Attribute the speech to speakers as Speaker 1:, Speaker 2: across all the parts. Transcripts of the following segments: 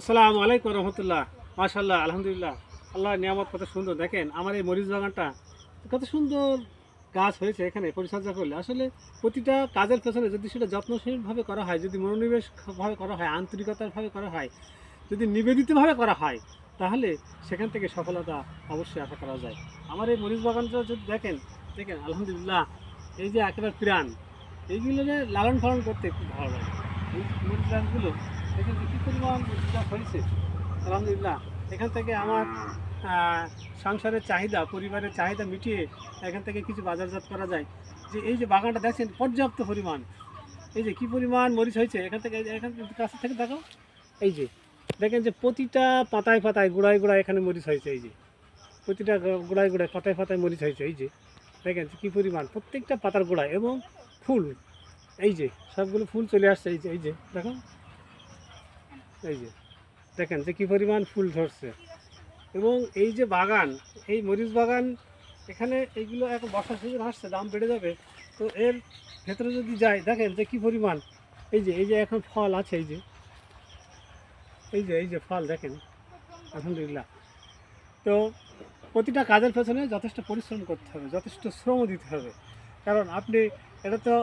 Speaker 1: আসসালামু আলাইকুম রহমতুল্লাহ। মাশাল্লাহ আলহামদুলিল্লাহ। আল্লাহ নিয়ামত কত সুন্দর। দেখেন, আমার এই মরিচ বাগানটা কত সুন্দর গাছ হয়েছে এখানে পরিচর্যা করলে। আসলে প্রতিটা কাজের পেছনে যদি সেটা যত্নশীলভাবে করা হয়, যদি মনোনিবেশভাবে করা হয় আন্তরিকতারভাবে করা হয়, যদি নিবেদিতভাবে করা হয়, তাহলে সেখান থেকে সফলতা অবশ্যই আশা করা যায়। আমার এই মরিচ বাগানটা যদি দেখেন দেখেন, আলহামদুলিল্লাহ, এই যে একেবারে প্রাণ এইগুলো লালন পালন করতে খুব ভালো লাগে। এই মরিচ গাছগুলো দেখেন যে কী পরিমাণ গাছ হয়েছে? আলহামদুলিল্লাহ, এখান থেকে আমার সংসারের চাহিদা, পরিবারের চাহিদা মিটিয়ে এখান থেকে কিছু বাজারজাত করা যায়। যে এই যে বাগানটা দেখছেন, পর্যাপ্ত পরিমাণ। এই যে কী পরিমাণ মরিচ হয়েছে, এখান থেকে, এখান কাছ থেকে দেখো এই যে, দেখেন যে প্রতিটা পাতায় পাতায়, গোড়ায় গোড়ায় এখানে মরিচ হয়েছে, এই যে। প্রতিটা গোড়ায় গোড়ায়, পাতায় পাতায় মরিচ হয়েছে, এই যে। দেখেন কী পরিমাণ, প্রত্যেকটা পাতার গোড়ায় এবং ফুল। এই যে, সবগুলো ফুল চলে আসছে, এই যে এই যে দেখো এই যে, দেখেন যে কী পরিমাণ ফুল ধরছে। এবং এই যে বাগান, এই মরিচ বাগান, এখানে এইগুলো এখন বর্ষা সিজন আসছে, দাম বেড়ে যাবে। তো এর ভেতরে যদি যাই, দেখেন যে কী পরিমাণ। এই যে এই যে এখন ফল আছে, এই যে। এই যে এই যে ফল, দেখেন। আলহামদুলিল্লাহ। তো প্রতিটা কাজের পেছনে যথেষ্ট পরিশ্রম করতে হবে, যথেষ্ট শ্রম দিতে হবে। কারণ আপনি এটা তো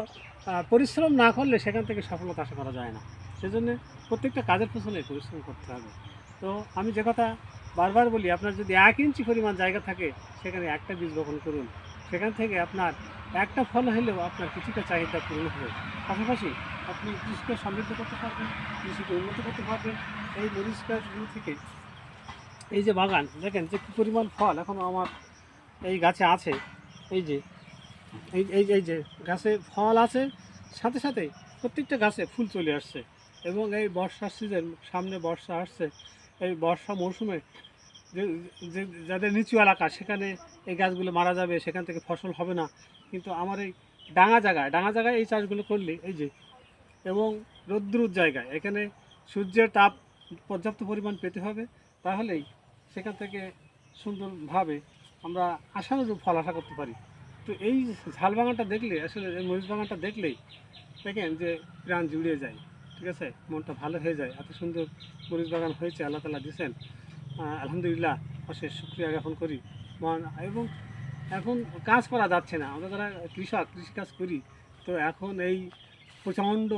Speaker 1: পরিশ্রম না করলে সেখান থেকে সফলতা আশা করা যায় না। সেজন্য প্রত্যেকটা কাজের পেছনে পরিশ্রম করতে হবে। তো আমি যে কথা বারবার বলি, আপনার যদি এক ইঞ্চি পরিমাণ জায়গা থাকে, সেখানে একটা বীজ বপন করুন। সেখান থেকে আপনার একটা ফল হলেও আপনার কিছুটা চাহিদা পূরণ হবে। পাশাপাশি আপনি কৃষিকে সমৃদ্ধ করতে পারবেন, কৃষিকে উন্নত করতে পারবেন। এই মরিচ থেকে, এই যে বাগান, দেখেন যে কী পরিমাণ ফল এখনও আমার এই গাছে আছে। এই যে এই এই এই যে গাছে ফল আছে, সাথে সাথে প্রত্যেকটা গাছে ফুল চলে আসছে। এবং এই বর্ষার সিজন সামনে বর্ষা আসছে, এই বর্ষা মৌসুমে যে, যাদের নিচু এলাকা, সেখানে এই গাছগুলো মারা যাবে, সেখান থেকে ফসল হবে না। কিন্তু আমার এই ডাঙা জায়গায় ডাঙা জায়গায় এই চাষগুলো করলে, এই যে, এবং রৌদ্রুর জায়গায়, এখানে সূর্যের তাপ পর্যাপ্ত পরিমাণ পেতে হবে, তাহলেই সেখান থেকে সুন্দরভাবে আমরা আশানুরূপ ফল আশা করতে পারি। তো এই ঝাল বাগানটা দেখলে, আসলে এই মরিচ বাগানটা দেখলেই দেখেন যে প্রাণ জুড়িয়ে যায়, ঠিক আছে? মনটা ভালো হয়ে যায়। এত সুন্দর মরিচ বাগান হয়েছে, আল্লাহ তালা দিয়েছেন। আলহামদুলিল্লাহ, অশেষ শুক্রিয়া জ্ঞাপন করি। মহান, এবং এখন কাজ করা যাচ্ছে না। আমরা যারা কৃষক, কৃষিকাজ করি, তো এখন এই প্রচণ্ড,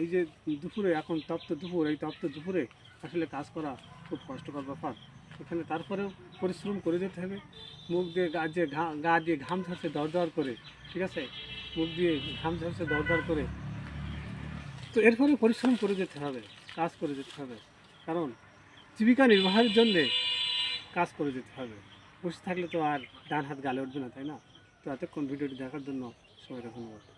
Speaker 1: এই যে দুপুরে, এখন তপ্ত দুপুর, এই তপ্ত দুপুরে আসলে কাজ করা খুব কষ্টকর ব্যাপার। এখানে তারপরেও পরিশ্রম করে যেতে হবে। মুখ দিয়ে গা যে গা দিয়ে ঘাম ঝরছে দর দর করে, ঠিক আছে? মুখ দিয়ে ঘাম ঝরছে দর দর করে। তো এরপরে পরিশ্রম করে যেতে হবে, কাজ করে যেতে হবে। কারণ জীবিকা নির্বাহের জন্যে কাজ করে যেতে হবে। বসে থাকলে তো আর ডান হাত গালে উঠবে না, তাই না? তো এতক্ষণ ভিডিওটি দেখার জন্য সবাইকে ধন্যবাদ।